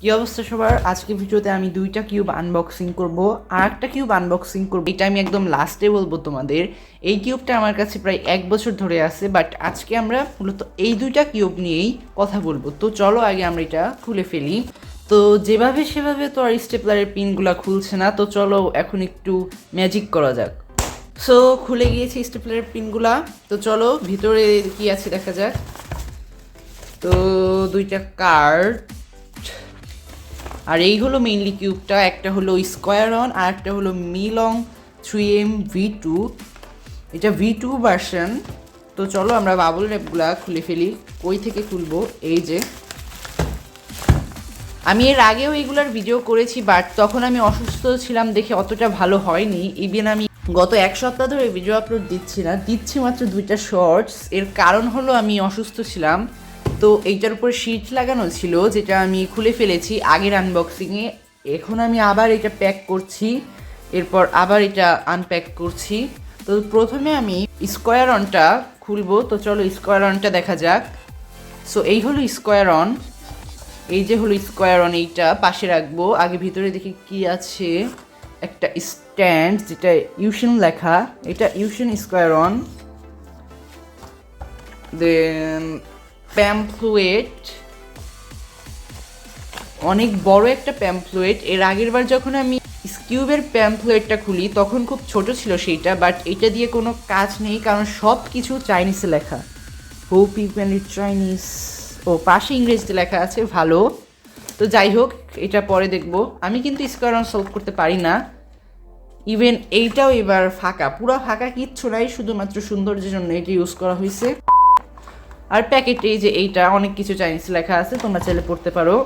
কি অবস্থা সবার? আজকে ভিডিওতে আমি দুইটা কিউব আনবক্সিং করব আর একটা কিউব আনবক্সিং করব। এটা আমি একদম লাস্টে বলব তোমাদের। এই কিউবটা আমার কাছে প্রায় এক বছর ধরে আছে বাট আজকে আমরা মূলত এই দুইটা কিউব নিয়েই কথা বলব। তো চলো আগে আমরা এটা খুলে ফেলি। তো যেভাবে সেভাবে তো আর স্টেপলারের পিনগুলো খুলছে না, তো চলো এখন একটু ম্যাজিক করা যাক। সো খুলে গিয়েছে স্টেপলারের পিনগুলা। তো চলো, ভিতরে কি আছে দেখা যাক। তো দুইটা কার্ড আর এই হলো মেইনলি কিউবটা একটা হলো স্কোয়ার অন আর একটা হলো Meilong three M V two এটা ভি টু ভার্সন তো চলো আমরা বাবল র্যাপগুলা খুলে ফেলি। কই থেকে খুলবো এই যে। আমি এর আগেও এইগুলার ভিডিও করেছি বাট তখন আমি অসুস্থ ছিলাম দেখে অতটা ভালো হয়নি। ইভেন আমি গত এক সপ্তাহ ধরে ভিডিও আপলোড দিচ্ছি না। দিচ্ছি মাত্র দুইটা শর্টস এর কারণ হলো আমি অসুস্থ ছিলাম। তো এইটার উপর শিট লাগানো ছিল, যেটা আমি খুলে ফেলেছি আগের আনবক্সিংয়ে এখন আমি আবার এটা প্যাক করছি, এরপর আবার এটা আনপ্যাক করছি। তো প্রথমে আমি স্কোয়ার অনটা খুলবো, তো চলো স্কোয়ার অনটা দেখা যাক। সো এই হলো স্কোয়ার অন এই যে হলো স্কোয়ার অন এইটা পাশে রাখব। আগে ভিতরে দেখি কি আছে। একটা স্ট্যান্ড যেটা ইউশন লেখা, এটা ইউশন স্কোয়ার অন দেন প্যাম্পলুয়েট অনেক বড় একটা প্যাম্পলুয়েট এর আগের বার যখন আমি স্কিউবের প্যাম্পলুয়েটটা খুলি, তখন খুব ছোট ছিল সেইটা, বাট এটা দিয়ে কোনো কাজ নেই, কারণ সব কিছু চাইনিজে লেখা। ইউ ক্যান রিড চাইনিজ ও, পাশে ইংরেজিতে লেখা আছে, ভালো। তো যাই হোক, এটা পরে দেখব। আমি কিন্তু স্কোয়ার সলভ করতে পারি না। ইভেন এইটাও এবার ফাঁকা। পুরো ফাঁকা কিচ্ছু নাই, শুধুমাত্র সৌন্দর্যের জন্য এটা ইউজ করা হয়েছে আর প্যাকেটে যে এইটা, অনেক কিছু চাইনিজ লেখা আছে, তোমরা চাইলে পড়তে পারো।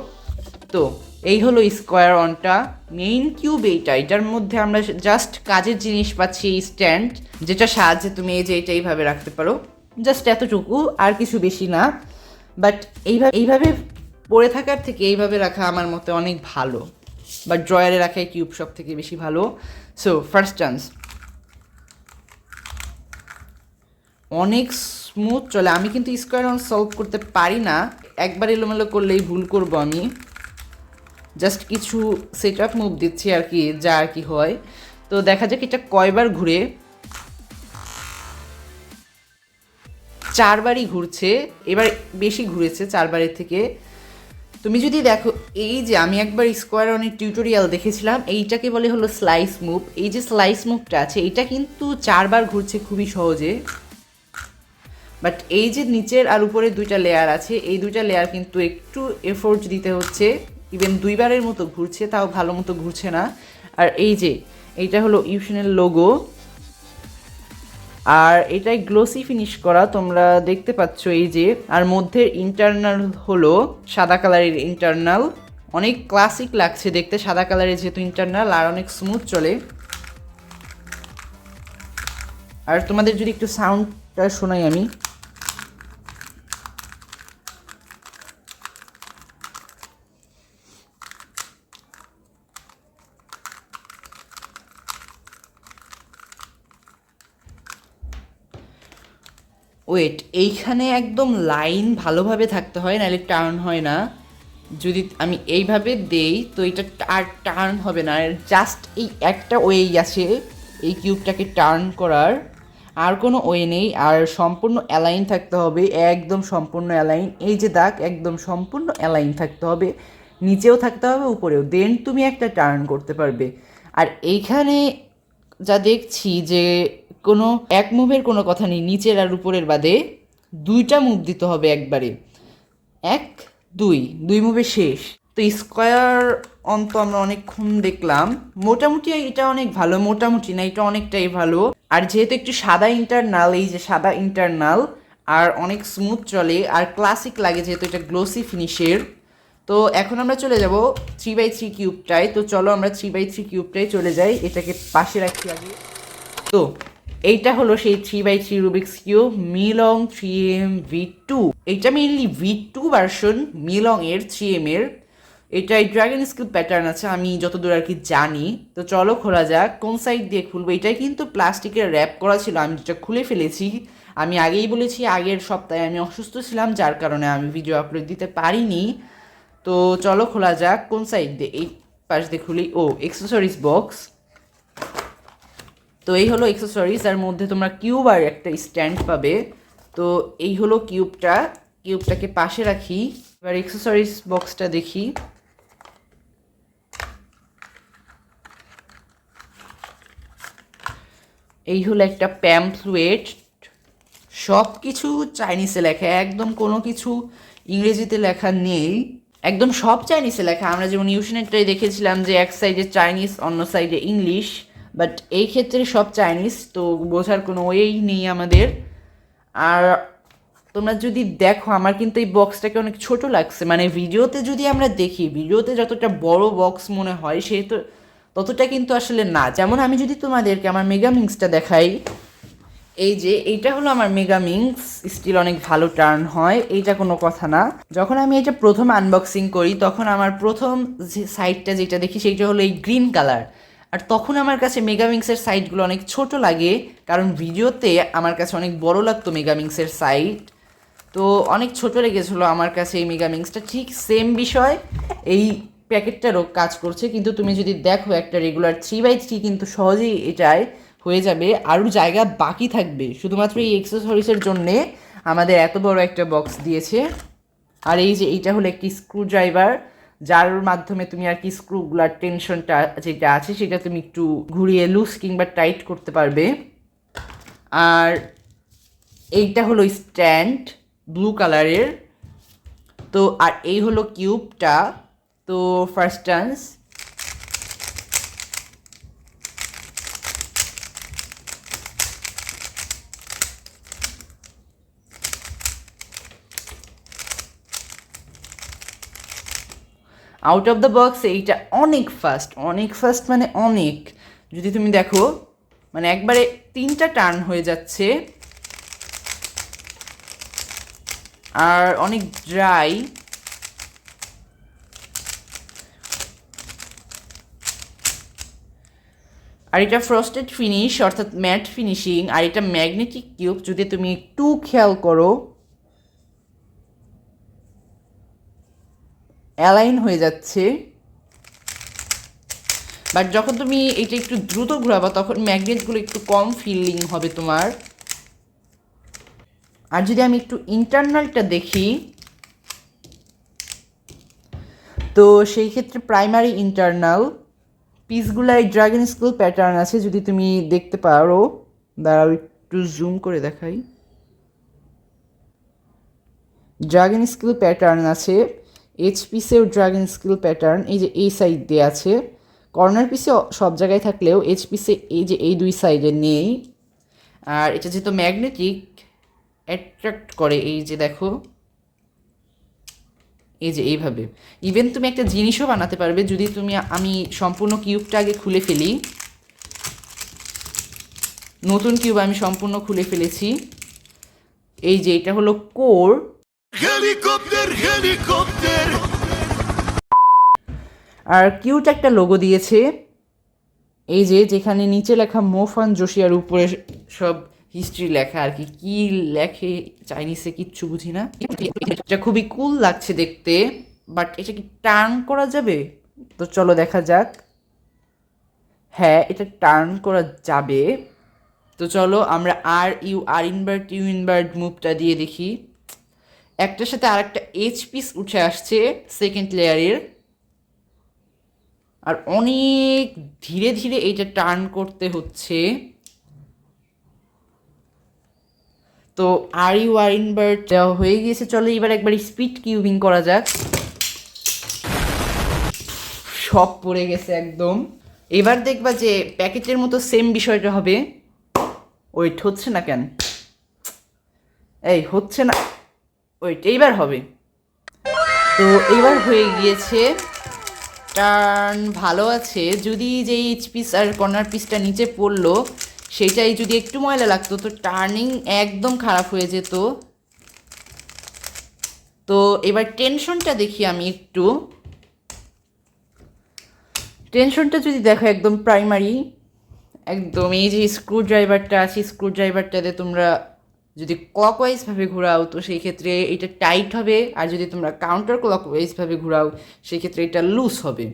তো, এই হলো স্কোয়ার অনটা মেইন কিউব এইটা, এটার মধ্যে আমরা জাস্ট কাজের জিনিস পাচ্ছি এই স্ট্যান্ড যেটা সাহায্যে তুমি এই যে এটা এইভাবে রাখতে পারো। জাস্ট এতটুকু, আর কিছু বেশি না। বাট এইভাবে এইভাবে পড়ে থাকার থেকে এইভাবে রাখা আমার মতে অনেক ভালো। বা ড্রয়ারে রাখাই কিউব সব থেকে বেশি ভালো। সো ফার্স্ট চান্স অনেক স্মুথ চলে। আমি কিন্তু স্কোয়ার অন সলভ করতে পারি না। একবার এলোমেলো করলেই ভুল করব আমি। জাস্ট কিছু সেট আপ মুভ দিচ্ছি আর কি, যা আর কি হয়। তো দেখা যাক এটা কয়বার ঘুরে। চারবারই ঘুরছে। এবার বেশি ঘুরেছে চারবারের থেকে। তুমি যদি দেখো, এই যে আমি একবার স্কোয়ার অনেক টিউটোরিয়াল দেখেছিলাম, এইটাকে বলে হলো স্লাইস মুভ এই যে স্লাইস মুভটা আছে, এটা কিন্তু চারবার ঘুরছে খুবই সহজে। বাট এই যে নিচের আর উপরে দুইটা লেয়ার আছে, এই দুইটা লেয়ার কিন্তু একটু এফোর্ট দিতে হচ্ছে। ইভেন দুইবারের মতো ঘুরছে, তাও ভালো মতো ঘুরছে না। আর এই যে, এইটা হলো ইউশনের লোগো আর এটাই গ্লোসি ফিনিশ করা, তোমরা দেখতে পাচ্ছ এই যে। আর মধ্যের ইন্টারনাল হলো সাদা কালারের ইন্টারনাল অনেক ক্লাসিক লাগছে দেখতে, সাদা কালারের যেহেতু ইন্টারনাল আর অনেক স্মুথ চলে। আর তোমাদের যদি একটু সাউন্ডটা শোনাই আমি। ওয়েট এইখানে একদম লাইন ভালোভাবে থাকতে হয়, নাহলে টার্ন হয় না। যদি আমি এইভাবে দেই, তো এটা আর টার্ন হবে না। জাস্ট এই একটা ওয়েই আছে, এই কিউবটাকে টার্ন করার। আর কোনো ওয়ে নেই, আর সম্পূর্ণ অ্যালাইন থাকতে হবে, একদম সম্পূর্ণ অ্যালাইন এই যে দাগ, একদম সম্পূর্ণ অ্যালাইন থাকতে হবে। নিচেও থাকতে হবে, উপরেও। দেন তুমি একটা টার্ন করতে পারবে। আর এইখানে যা দেখছি যে কোনো এক মুভের কোনো কথা নেই, নিচের আর উপরের বাদে দুইটা মুভ দিতে হবে একবারে। এক, দুই দুই মুভে শেষ। তো স্কোয়ার অন্ত আমরা অনেকক্ষণ দেখলাম। মোটামুটি এটা অনেক ভালো, মোটামুটি না, এটা অনেকটাই ভালো। আর যেহেতু একটু সাদা ইন্টারনাল এই যে সাদা ইন্টারনাল আর অনেক স্মুথ চলে, আর ক্লাসিক লাগে যেহেতু এটা গ্লোসি ফিনিশের তো এখন আমরা চলে যাব থ্রি বাই থ্রি কিউবটায় তো চলো আমরা থ্রি বাই থ্রি কিউবটায় চলে যাই, এটাকে পাশে রাখি আগে। তো এইটা হলো সেই three by three Rubik's cube Meilong three M V two এইটা mainly V two version Meilong এর থ্রি এম এর। এটাই ড্রাগন স্কিল প্যাটার্ন আছে, আমি যতদূর আর কি জানি। তো চলো খোলা যাক, কোন সাইড দিয়ে খুলবো? এটাই কিন্তু প্লাস্টিকের র্যাপ করা ছিল, আমি যেটা খুলে ফেলেছি। আমি আগেই বলেছি, আগের সপ্তাহে আমি অসুস্থ ছিলাম, যার কারণে আমি ভিডিও আপলোড দিতে পারিনি। তো চলো খোলা যাক, কোন সাইড দিয়ে? এই পাশ দিয়ে খুলি। ও এক্সেসরিজ বক্স তো এই হলো এক্সেসরিজ তার মধ্যে তোমরা কিউব আর একটা স্ট্যান্ড পাবে। তো এই হলো কিউবটা কিউবটাকে পাশে রাখি। এবার এক্সেসরিজ বক্সটা দেখি। এই হলো একটা প্যাম্পলেট সব কিছু চাইনিজে লেখা, একদম কোনো কিছু ইংরেজিতে লেখা নেই। একদম সব চাইনিজে লেখা। আমরা যেমন ইউশনেটটাই দেখেছিলাম যে এক সাইডে চাইনিজ অন্য সাইডে ইংলিশ বাট এই ক্ষেত্রে সব চাইনিজ তো বোঝার কোনো ওয়েই নেই আমাদের। আর তোমরা যদি দেখো, আমার কিন্তু এই বক্সটাকে অনেক ছোট লাগছে। মানে ভিডিওতে যদি আমরা দেখি, ভিডিওতে যতটা বড় বক্স মনে হয়, সে তো ততটা কিন্তু আসলে না। যেমন আমি যদি তোমাদেরকে আমার মেগামিংসটা দেখাই, এই যে এইটা হলো আমার মেগামিংস স্টিল অনেক ভালো টার্ন হয়, এইটা কোনো কথা না। যখন আমি এটা প্রথম আনবক্সিং করি, তখন আমার প্রথম যে সাইডটা যেটা দেখি, সেইটা হলো এই গ্রিন কালার আর তখন আমার কাছে মেগামিংসের সাইটগুলো অনেক ছোট লাগে, কারণ ভিডিওতে আমার কাছে অনেক বড় লাগতো মেগামিংসের সাইট তো অনেক ছোট লেগেছিলো আমার কাছে এই মেগামিংসটা ঠিক সেম বিষয়, এই প্যাকেটটারও কাজ করছে, কিন্তু তুমি যদি দেখো একটা রেগুলার থ্রি বাই থ্রি কিন্তু সহজেই এটায় হয়ে যাবে, আরও জায়গা বাকি থাকবে। শুধুমাত্র এই এক্সেসরিজের জন্যে আমাদের এত বড় একটা বক্স দিয়েছে। আর এই যে এইটা হলো একটি স্ক্রু ড্রাইভার যার মাধ্যমে তুমি আর কি স্ক্রুগুলার টেনশনটা যেটা আছে সেটা তুমি একটু ঘুরিয়ে লুজ কিংবা টাইট করতে পারবে। আর এইটা হলো স্ট্যান্ড ব্লু কালারের তো, আর এই হলো কিউবটা তো first chance out of the box এইটা অনেক ফাস্ট অনেক ফাস্ট মানে অনেক। যদি তুমি দেখো মানে একবারে তিনটা টার্ন হয়ে যাচ্ছে। আর অনেক ড্রাই আর এটা ফ্রস্টেড ফিনিশ অর্থাৎ ম্যাট ফিনিশিং আর এটা ম্যাগনেটিক কিউব যদি তুমি একটু খেয়াল করো। অ্যালাইন হয়ে যাচ্ছে। বাট যখন তুমি এটা একটু দ্রুত ঘোরাবা, তখন ম্যাগনেটগুলো একটু কম ফিলিং হবে তোমার। আর যদি আমি একটু ইন্টারনালটা দেখি, তো সেই ক্ষেত্রে প্রাইমারি ইন্টারনাল পিসগুলাই ড্রাগন স্কুল প্যাটার্ন আছে, যদি তুমি দেখতে পারো। দাঁড়াও, একটু জুম করে দেখাই। ড্রাগন স্কিল প্যাটার্ন আছে। পিসেও ড্রাগন স্কিল প্যাটার্ন এই যে এই সাইড দিয়ে আছে কর্নার পিসে সব জায়গায় থাকলেও এইচ পিসে এই যে এই দুই সাইডে নেই। আর এটা যেহেতু ম্যাগনেটিক অ্যাট্রাক্ট করে এই যে দেখো এই যে এইভাবে। ইভেন তুমি একটা জিনিসও বানাতে পারবে যদি তুমি আমি সম্পূর্ণ কিউবটা আগে খুলে ফেলি। নতুন কিউব আমি সম্পূর্ণ খুলে ফেলেছি। এই যে এটা হলো কোর Helikopter, helikopter. আর কিউট একটা লোগো দিয়েছে। এই যে যেখানে নিচে লেখা মোফান যোশী আর উপরে সব হিস্ট্রি লেখা আর কি। কি লেখে চাইনিজে কিচ্ছু বুঝি না। এটা খুবই কুল লাগছে দেখতে বাট এটা কি টার্ন করা যাবে? তো চলো দেখা যাক। হ্যাঁ এটা টার্ন করা যাবে। তো চলো আমরা R U R invert U invert মুভটা দিয়ে দেখি। একটার সাথে আরেকটা এইচ পিস উঠে আসছে সেকেন্ড লেয়ারের আর অনেক ধীরে ধীরে এইটা টার্ন করতে হচ্ছে। তো আর ইউ আর ইনভার্ট দেওয়া হয়ে গিয়েছে। চলো এবার একবার স্পিড কিউবিং করা যাক। সব পড়ে গেছে একদম। এবার দেখবা যে প্যাকেটের মতো সেম বিষয়টা হবে। ওয়েট হচ্ছে না কেন? এই, হচ্ছে না। ওয়েট এইবার হবে। তো এইবার হয়ে গিয়েছে টার্ন ভালো আছে। যদি যে এইচ পিস আর কর্নার পিসটা নিচে পড়ল, সেইটাই যদি একটু ময়লা লাগতো, তো টার্নিং একদম খারাপ হয়ে যেত। তো এবার টেনশনটা দেখি আমি একটু। টেনশনটা যদি দেখো, একদম প্রাইমারি একদম এই যে স্ক্রু ড্রাইভারটা আছে স্ক্রু ড্রাইভারটাতে তোমরা যদি ক্লকওয়াইজভাবে ঘোরাও, তো সেই ক্ষেত্রে এটা টাইট হবে। আর যদি তোমরা কাউন্টার ক্লকওয়াইজভাবে ঘোরাও, সেই ক্ষেত্রে এটা লুজ হবে।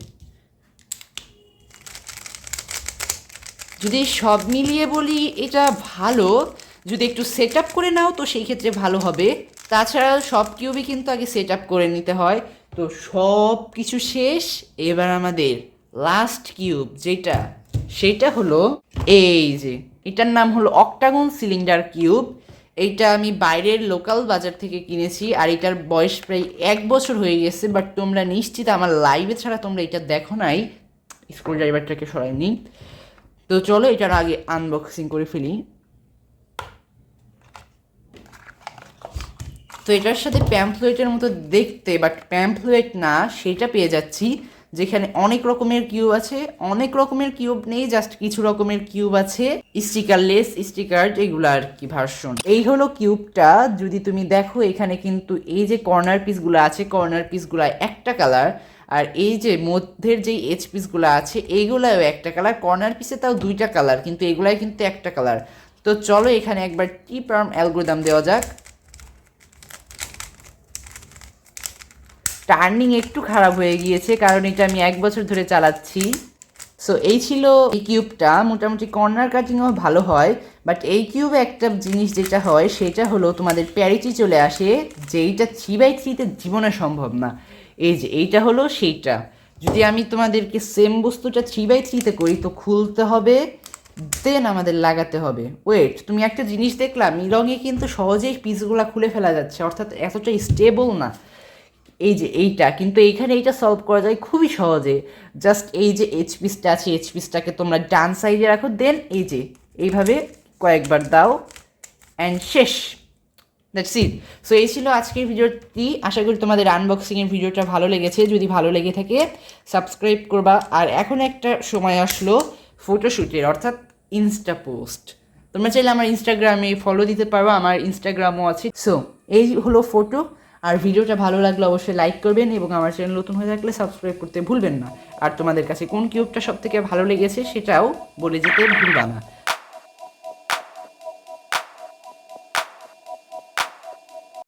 যদি সব মিলিয়ে বলি, এটা ভালো। যদি একটু সেট আপ করে নাও, তো সেই ক্ষেত্রে ভালো হবে। তাছাড়া সব কিউবই কিন্তু আগে সেট আপ করে নিতে হয়। তো সব কিছু শেষ। এবার আমাদের লাস্ট কিউব যেটা, সেটা হলো এই যে, এটার নাম হলো অক্টাগন সিলিন্ডার কিউব এইটা আমি বাইরের লোকাল বাজার থেকে কিনেছি, আর এটার বয়স প্রায় এক বছর হয়ে গেছে বাট তোমরা নিশ্চিত আমার লাইভে ছাড়া তোমরা এটা দেখো নাই। স্ক্রু ড্রাইভারটাকে সরাইনি তো চলো এটার আগে আনবক্সিং করে ফেলি। তো এটার সাথে প্যাম্পলেটের মতো দেখতে বাট প্যাম্পলেট না, সেটা পেয়ে যাচ্ছি। যেখানে অনেক রকমের কিউব আছে, অনেক রকমের কিউব নেই জাস্ট কিছু রকমের কিউব আছে স্টিকারলেস স্টিকার এগুলো আর কি ভার্সন এই হলো কিউবটা যদি তুমি দেখো এখানে কিন্তু এই যে কর্নার পিসগুলো আছে কর্নার পিসগুলো একটা কালার আর এই যে মধ্যের যেই এইচ পিসগুলো আছে এইগুলাও একটা কালার কর্নার পিসে তাও দুইটা কালার কিন্তু এগুলাই কিন্তু একটা কালার তো চলো এখানে একবার টি পার্ম অ্যালগোদাম দেওয়া যাক। টার্নিং একটু খারাপ হয়ে গিয়েছে, কারণ এটা আমি এক বছর ধরে চালাচ্ছি। সো এই ছিল এই কিউবটা মোটামুটি কর্নার কাটিংও ভালো হয় বাট এই কিউবে একটা জিনিস যেটা হয়, সেটা হলো তোমাদের প্যারিটি চলে আসে, যেইটা থ্রি বাই থ্রিতে জীবনে সম্ভব না। এই যে, এইটা হলো সেইটা। যদি আমি তোমাদেরকে সেম বস্তুটা থ্রি বাই থ্রিতে করি, তো খুলতে হবে দেন আমাদের লাগাতে হবে। ওয়েট তুমি একটা জিনিস দেখলাম মিলংয়ে কিন্তু সহজেই পিসগুলো খুলে ফেলা যাচ্ছে, অর্থাৎ এতটা স্টেবল না। এই যে এইটা, কিন্তু এইখানে এইটা সলভ করা যায় খুবই সহজে। জাস্ট এই যে এইচ পিসটা আছে এইচ পিসটাকে তোমরা ডান সাইডে রাখো দেন এই যে, এইভাবে কয়েকবার দাও অ্যান্ড শেষ। দ্যাটস ইট সো এই ছিল আজকের ভিডিওটি। আশা করি তোমাদের আনবক্সিংয়ের ভিডিওটা ভালো লেগেছে। যদি ভালো লেগে থাকে সাবস্ক্রাইব করবা। আর এখন একটা সময় আসলো ফটোশ্যুটের অর্থাৎ ইনস্টা পোস্ট তোমরা চাইলে আমার ইনস্টাগ্রামে ফলো দিতে পারো, আমার ইনস্টাগ্রামও আছে। সো এই হলো ফটো আর ভিডিওটা ভালো লাগলে অবশ্যই লাইক করবেন এবং আমার চ্যানেল নতুন হয়ে থাকলে সাবস্ক্রাইব করতে ভুলবেন না। আর তোমাদের কাছে কোন কিউবটা সব থেকে ভালো লেগেছে সেটাও বলে যেতে ভুলবা না।